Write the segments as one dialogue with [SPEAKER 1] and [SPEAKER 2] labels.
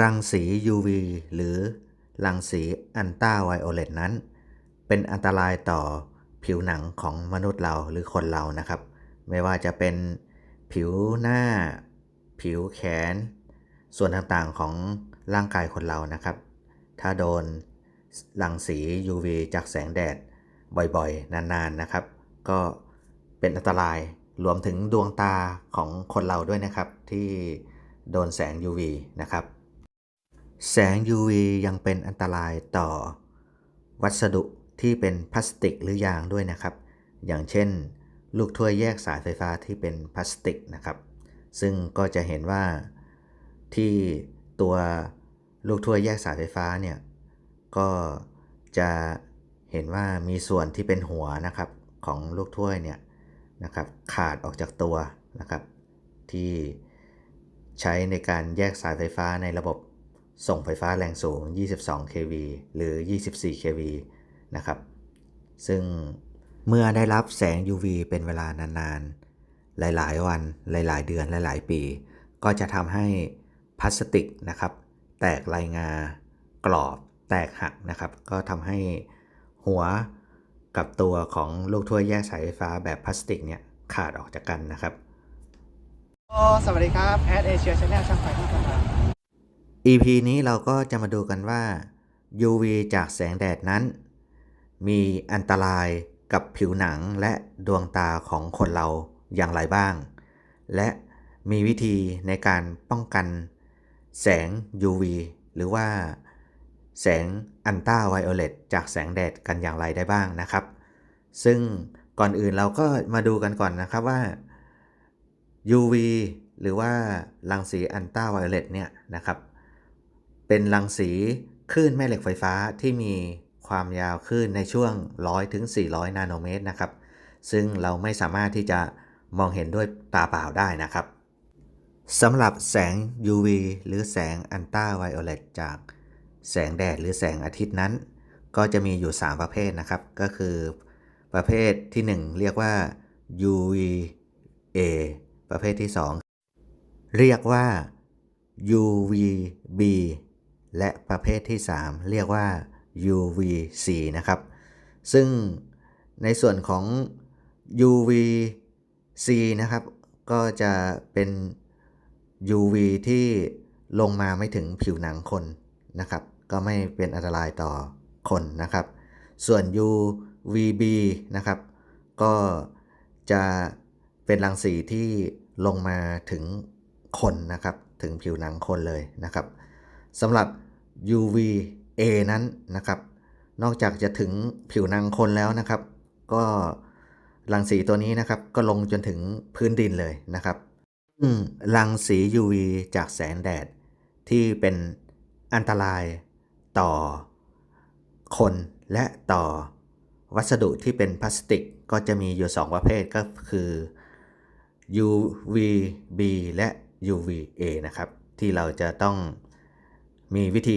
[SPEAKER 1] รังสี UV หรือรังสีอันต้าไวโอเลตนั้น เป็นอันตรายต่อผิวหนังของมนุษย์เราหรือคนเรานะครับ ไม่ว่าจะเป็นผิวหน้า ผิวแขน ส่วนต่างๆของร่างกายคนเรานะครับ ถ้าโดนรังสี UV จากแสงแดดบ่อยๆ นานๆนะครับ ก็เป็นอันตรายรวมถึงดวงตาของคนเราด้วยนะครับที่โดนแสง UV นะครับ แสง UV ยังเป็นอันตรายต่อ วัสดุที่เป็นพลาสติกหรือยางด้วยนะครับ อย่างเช่น ลูกถ้วยแยกสายไฟฟ้าที่เป็นพลาสติกนะครับ ซึ่งก็จะเห็นว่าที่ตัวลูกถ้วยแยกสายไฟฟ้าเนี่ยก็จะเห็นว่ามีส่วนที่เป็นหัวนะครับของลูกถ้วยเนี่ยนะครับขาดออกจากตัวนะครับ ที่ใช้ในการแยกสายไฟฟ้าในระบบ ส่งไฟฟ้าแรงสูง 22 kV หรือ 24 kV นะครับ ซึ่งเมื่อได้รับแสง UV เป็นเวลานานๆ หลายๆ วัน หลาย ๆ เดือน หลาย ๆ ปี ก็จะทำให้พลาสติกนะครับ แตกลายงากรอบ แตกหักนะครับ ก็ทำให้หัวกับตัวของลูกถ้วยแยกสายไฟฟ้าแบบพลาสติกเนี่ยขาดออกจากกันนะครับ
[SPEAKER 2] สวัสดีครับ แอดเอเชียชาแนลช่างไฟมาตรฐาน
[SPEAKER 1] EP นี้เราก็จะมาดูกันว่า UV จากแสงแดดนั้น มีอันตรายกับผิวหนังและดวงตาของคนเราอย่างไรบ้าง และมีวิธีในการป้องกัน แสง UV หรือว่า แสงอันต้าไวโอเลตจากแสงแดดกันอย่างไรได้บ้างนะครับ ซึ่งก่อนอื่นเราก็มาดูกันก่อนนะครับว่า UV หรือว่ารังสีอันต้าไวโอเลตเนี่ยนะครับ เป็นรังสีคลื่นแม่เหล็กไฟฟ้าที่มีความยาวคลื่นในช่วง 100ถึง400 นาโนเมตรนะครับ ซึ่งเราไม่สามารถที่จะมองเห็นด้วยตาเปล่าได้นะครับสำหรับแสง UV หรือแสงอันต้าไวโอเลตจากแสงแดดหรือแสงอาทิตย์นั้น ก็จะมีอยู่ 3 ประเภทนะครับ ก็คือประเภทที่ 1 เรียกว่า UVA ประเภทที่ 2 เรียกว่า UVB และประเภทที่ 3 เรียกว่า UVC นะครับ ซึ่งในส่วนของ UVC นะครับ ก็จะเป็น UV ที่ลงมาไม่ถึงผิวหนังคนนะครับ ก็ไม่เป็นอันตรายต่อคนนะครับ ส่วน UVB นะครับ ก็จะเป็นรังสีที่ลงมาถึงคนนะครับ ถึงผิวหนังคนเลยนะครับ สำหรับ UVA นั้นนะครับ นอกจากจะถึงผิวหนังคนแล้วนะครับ ก็รังสีตัวนี้นะครับ ก็ลงจนถึงพื้นดินเลยนะครับรังสี UV จากแสงแดด ที่เป็นอันตรายต่อคนและต่อวัสดุที่เป็นพลาสติกก็จะมีอยู่ 2 ประเภทก็คือ UVB และ UVA นะครับ ที่เราจะต้อง มีวิธี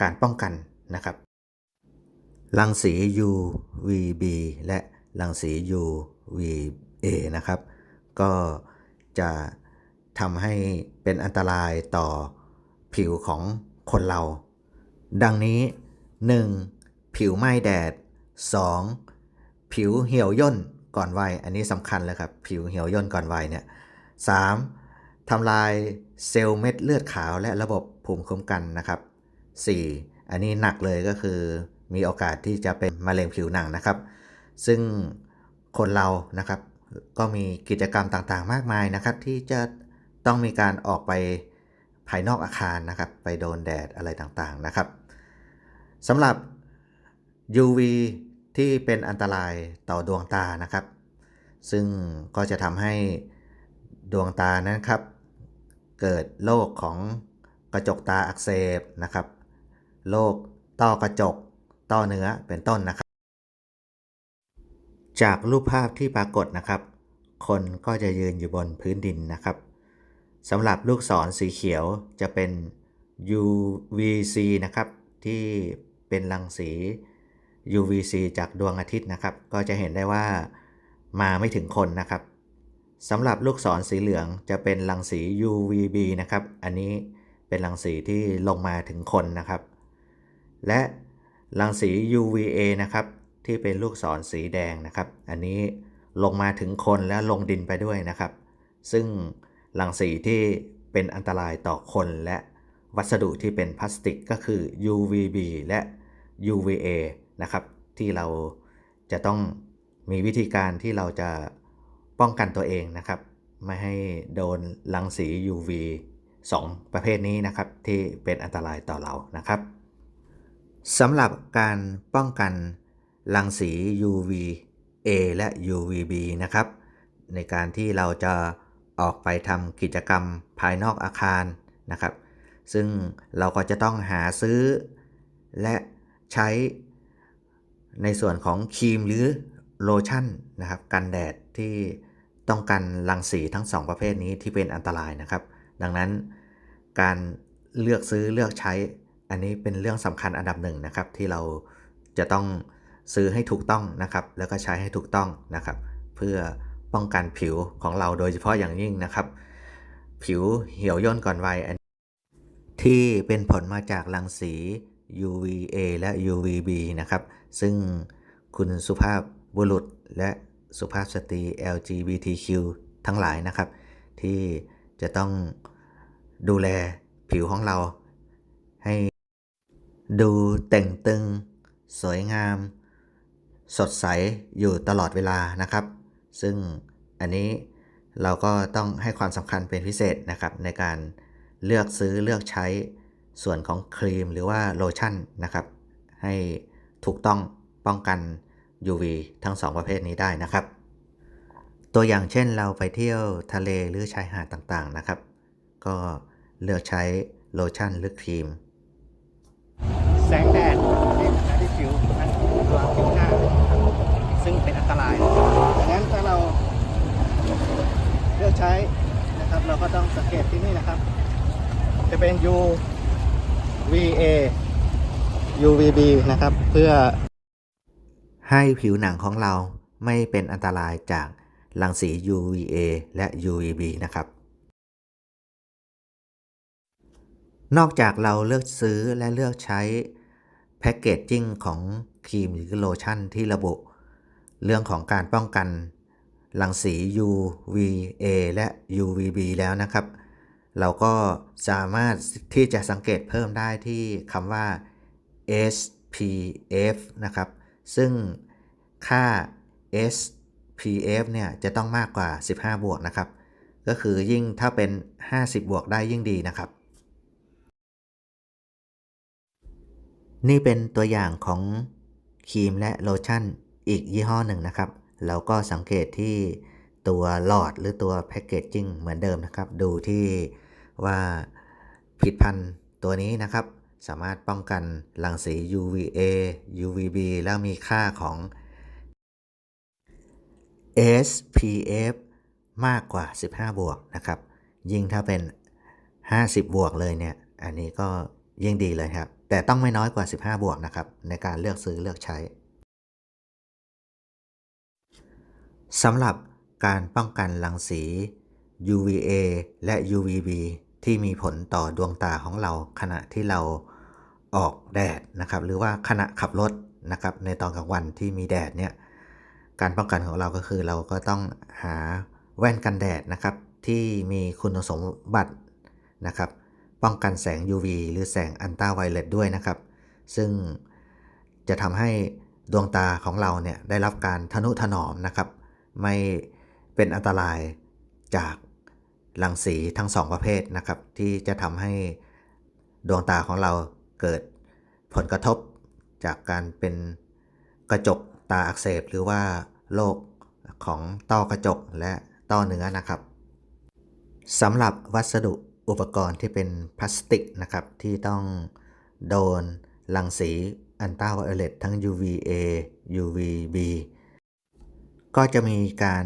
[SPEAKER 1] การป้องกันนะครับ รังสี UVB และรังสี UVA นะครับ ก็จะทำให้เป็นอันตรายต่อผิวของคนเรา ดังนี้ 1. ผิวไหม้แดด 2. ผิวเหี่ยวย่นก่อนวัย อันนี้สำคัญเลยครับ ผิวเหี่ยวย่นก่อนวัยเนี่ย 3. ทำลายเซลล์เม็ดเลือดขาวและระบบ ภูมิคุ้มกันนะครับ 4. อันนี้หนักเลยก็คือมีโอกาสที่จะเป็นมะเร็งผิวหนังนะครับ ซึ่งคนเรานะครับก็มีกิจกรรมต่างๆ มากมายนะครับ ที่จะต้องมีการออกไปภายนอกอาคารนะครับ ไปโดนแดดอะไรต่างๆนะครับสำหรับ UV ที่เป็นอันตรายต่อดวงตานะครับ ซึ่งก็จะทำให้ดวงตานั้นครับ เกิดโรคของ กระจกตาอักเสบนะครับ โรคต้อกระจก ต้อเนื้อเป็นต้นนะครับ จากรูปภาพที่ปรากฏนะครับ คนก็จะยืนอยู่บนพื้นดินนะครับสำหรับลูกศรสีเขียวจะเป็น UVC นะครับ ที่เป็นรังสี UVC จากดวงอาทิตย์นะครับ ก็จะเห็นได้ว่ามาไม่ถึงคนนะครับสำหรับลูกศรสีเหลืองจะเป็นรังสี UVB นะครับ อันนี้ เป็นรังสีที่ลงมาถึงคนนะครับ และรังสี UVA นะครับ ที่เป็นลูกศรสีแดงนะครับ อันนี้ลงมาถึงคนและลงดินไปด้วยนะครับ ซึ่งรังสีที่เป็นอันตรายต่อคนและวัสดุที่เป็นพลาสติกก็คือ UVB และ UVA นะครับ ที่เราจะต้องมีวิธีการที่เราจะป้องกันตัวเองนะครับ ไม่ให้โดนรังสี UV 2 ประเภทนี้นะครับที่เป็นอันตรายต่อเรานะครับสำหรับการป้องกันรังสี UVA และ UVB นะครับ ในการที่เราจะออกไปทำกิจกรรมภายนอกอาคารนะครับ ซึ่งเราก็จะต้องหาซื้อ และใช้ในส่วนของครีมหรือโลชั่นนะครับ กันแดดที่ต้องกันรังสีทั้งสองประเภทนี้ที่เป็นอันตรายนะครับ ดังนั้นการเลือกซื้อเลือกใช้ อันนี้เป็นเรื่องสำคัญอันดับหนึ่งนะครับ ที่เราจะต้องซื้อให้ถูกต้องนะครับ แล้วก็ใช้ให้ถูกต้องนะครับ เพื่อป้องกันผิวของเราโดยเฉพาะอย่างยิ่งนะครับ ผิวเหี่ยวย่นก่อนวัยอันที่เป็นผลมาจากรังสี UVA และ UVB นะครับ ซึ่งคุณสุภาพบุรุษและสุภาพสตรี LGBTQ ทั้งหลายนะครับ ที่จะต้อง ดูแลผิวของเรา ให้ดูเต่งตึง สวยงาม สดใสอยู่ตลอดเวลานะครับ ซึ่งอันนี้เราก็ต้องให้ความสำคัญเป็นพิเศษนะครับในการเลือกซื้อเลือกใช้ส่วนของครีมหรือว่าโลชั่นนะครับ ให้ถูกต้องป้องกัน UV ทั้งสองประเภทนี้ได้นะครับ ตัวอย่างเช่นเราไปเที่ยวทะเลหรือชายหาดต่างๆนะครับ ก็ เลือกใช้โลชั่นหรือครีม
[SPEAKER 2] แสงแดดที่มาที่ผิวทั้งตัวผิวหน้า ซึ่งเป็นอันตรายดังนั้นถ้าเราเลือกใช้นะครับเราก็ต้องสังเกตที่นี่นะครับ จะเป็น UVA UVB นะครับ เพื่อ
[SPEAKER 1] ให้ผิวหนังของเราไม่เป็นอันตรายจากรังสี UVA และ UVB นะครับ นอกจากเราเลือกซื้อและเลือกใช้แพ็กเกจจิ้งของครีมหรือโลชั่นที่ระบุ เรื่องของการป้องกันรังสี UVA และ UVB แล้วนะครับ เราก็สามารถที่จะสังเกตเพิ่มได้ที่คำว่า SPF นะครับ ซึ่งค่า SPF เนี่ยจะต้องมากกว่า 15 บวกนะครับ ก็คือยิ่งถ้าเป็น 50 บวกได้ยิ่งดีนะครับ นี่เป็นตัวอย่างของครีมและโลชั่นอีกยี่ห้อหนึ่งนะครับ เราก็สังเกตที่ตัวหลอดหรือตัวแพคเกจจิ้งเหมือนเดิมนะครับ ดูที่ว่าผลิดพันธ์ตัวนี้นะครับ สามารถป้องกันรังสี UVA UVB แล้วมีค่าของ SPF มากกว่า 15 บวกนะครับ ยิ่งถ้าเป็น 50 บวกเลยเนี่ย อันนี้ก็ยิ่งดีเลยครับ แต่ต้องไม่น้อยกว่า 15 บวกนะครับ ในการเลือกซื้อเลือกใช้สำหรับการป้องกันรังสี UVA และ UVB ที่มีผลต่อดวงตาของเราขณะที่เราออกแดดนะครับ หรือว่าขณะขับรถนะครับ ในตอนกลางวันที่มีแดดเนี่ย การป้องกันของเราก็คือเราก็ต้องหาแว่นกันแดดนะครับ ที่มีคุณสมบัตินะครับ ป้องกันแสง UV หรือแสงอันตราไวเลตด้วยนะครับ ซึ่งจะทำให้ดวงตาของเราเนี่ยได้รับการทนุถนอมนะครับ ไม่เป็นอันตรายจากรังสีทั้งสองประเภทนะครับ ที่จะทำให้ดวงตาของเราเกิดผลกระทบจากการเป็นกระจกตาอักเสบ หรือว่าโรคของต้อกระจกและต้อเนื้อนะครับสำหรับวัสดุ อุปกรณ์ที่เป็นพลาสติกนะครับ ที่ต้องโดนรังสีอันตราไวโอเลตทั้ง UVA UVB ก็จะมีการ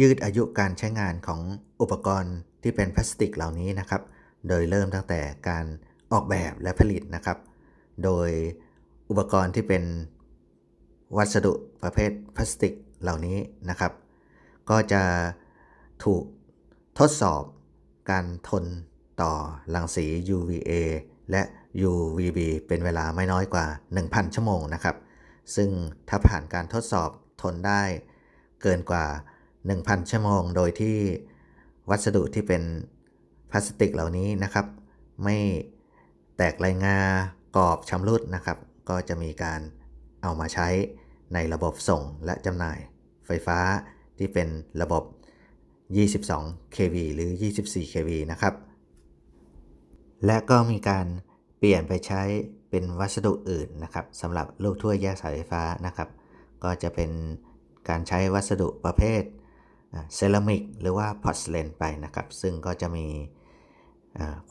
[SPEAKER 1] ยืดอายุการใช้งานของอุปกรณ์ที่เป็นพลาสติกเหล่านี้นะครับ โดยเริ่มตั้งแต่การออกแบบและผลิตนะครับ โดยอุปกรณ์ที่เป็นวัสดุประเภทพลาสติกเหล่านี้นะครับ ก็จะถูกทดสอบการทน ต่อรังสี UVA และ UVB เป็นเวลาไม่น้อยกว่า 1,000 ชั่วโมงนะครับ ซึ่งถ้าผ่านการทดสอบทนได้เกินกว่า 1,000 ชั่วโมง โดยที่วัสดุที่เป็นพลาสติกเหล่านี้นะครับ ไม่แตกลายงากรอบชำรุดนะครับ ก็จะมีการเอามาใช้ในระบบส่งและจำหน่ายไฟฟ้าที่เป็นระบบ 22 kV หรือ 24 kV นะครับ และก็มีการเปลี่ยนไปใช้เป็นวัสดุอื่นนะครับสำหรับลูกถ้วยแยกสายไฟฟ้านะครับ ก็จะเป็นการใช้วัสดุประเภทเซรามิกหรือว่าพอร์สเลนไปนะครับ ซึ่งก็จะมี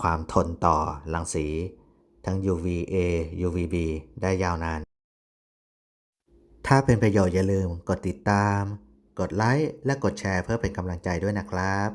[SPEAKER 1] ความทนต่อรังสีทั้ง UVA UVB ได้ยาวนาน ถ้าเป็นประโยชน์อย่าลืมกดติดตาม กดไลค์และกดแชร์เพื่อเป็นกำลังใจด้วยนะครับ